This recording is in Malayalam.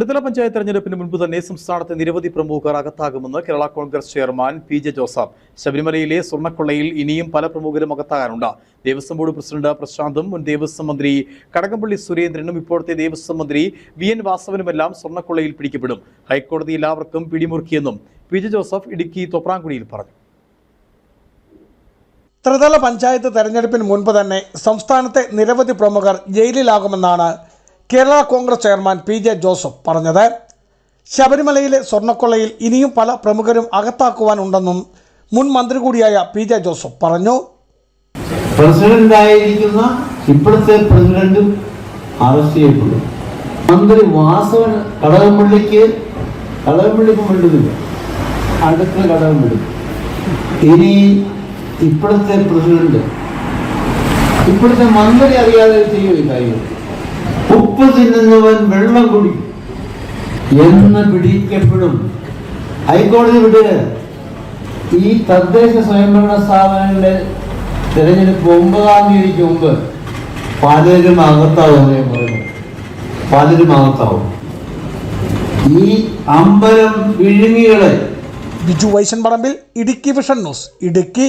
ത്രിതല പഞ്ചായത്ത് തെരഞ്ഞെടുപ്പിന് മുൻപ് തന്നെ സംസ്ഥാനത്തെ നിരവധി പ്രമുഖർ അകത്താകുമെന്ന് Kerala Congress chairman P J Joseph. ശബരിമലയിലെ സ്വർണക്കൊള്ളയിൽ ഇനിയും പല പ്രമുഖരും അകത്താകാനുണ്ട്. ദേവസ്വം ബോർഡ് പ്രസിഡന്റ് പ്രശാന്തും മുൻ ദേവസ്വം മന്ത്രി കടകംപള്ളി സുരേന്ദ്രനും ഇപ്പോഴത്തെ ദേവസ്വം മന്ത്രി വി എൻ വാസവനുമെല്ലാം സ്വർണക്കൊള്ളയിൽ പിടിക്കപ്പെടും. ഹൈക്കോടതി എല്ലാവർക്കും പിടിമുറുക്കിയെന്നും പി ജെ ജോസഫ് ഇടുക്കി തോപ്രാങ്കുടിയിൽ പറഞ്ഞു. ത്രിതല പഞ്ചായത്ത് തെരഞ്ഞെടുപ്പിന് മുൻപ് തന്നെ സംസ്ഥാനത്തെ നിരവധി പ്രമുഖർ ജയിലിലാകുമെന്നാണ് Kerala Congress chairman P J Joseph പറഞ്ഞത് ശബരിമലയിലെ സ്വർണക്കൊള്ളയിൽ ഇനിയും പല പ്രമുഖരും അകത്താക്കുവാനുണ്ടെന്നും മുൻ മന്ത്രി കൂടിയായ പി ജെ ജോസഫ് പറഞ്ഞു. പ്രസിഡന്റ് ആയിരിക്കുന്ന ഇപ്പോഴത്തെ പ്രസിഡന്റും അറസ്റ്റ് ചെയ്യപ്പെടും. മന്ത്രി വാസവൻ കടകംപള്ളിക്ക് കടകംപള്ളിക്ക് വേണ്ടതില്ല അടുത്ത കടകംപള്ളി. ഇനി ഇപ്പോഴത്തെ പ്രസിഡന്റ് ഇപ്പോഴത്തെ മന്ത്രി അറിയാതെ ചെയ്യുക കാര്യം ഉപ്പ് തിന്നുന്നവൻ വെള്ളം കുടിക്കും എന്ന് പിടിക്കപ്പെടും. ഹൈക്കോടതി വിട്ട് ഈ തദ്ദേശ സ്വയംഭരണ സ്ഥാപനങ്ങളുടെ തിരഞ്ഞെടുപ്പ് ഒമ്പതാം തീയതിക്ക് മുമ്പ് പലരും അകത്താവും ഞാൻ പറയുന്നു. പലരും അകത്താവും. ഈ അമ്പലം വിഴുങ്ങികളെ. Biju Vaishan Parambil Idukki vision news Idukki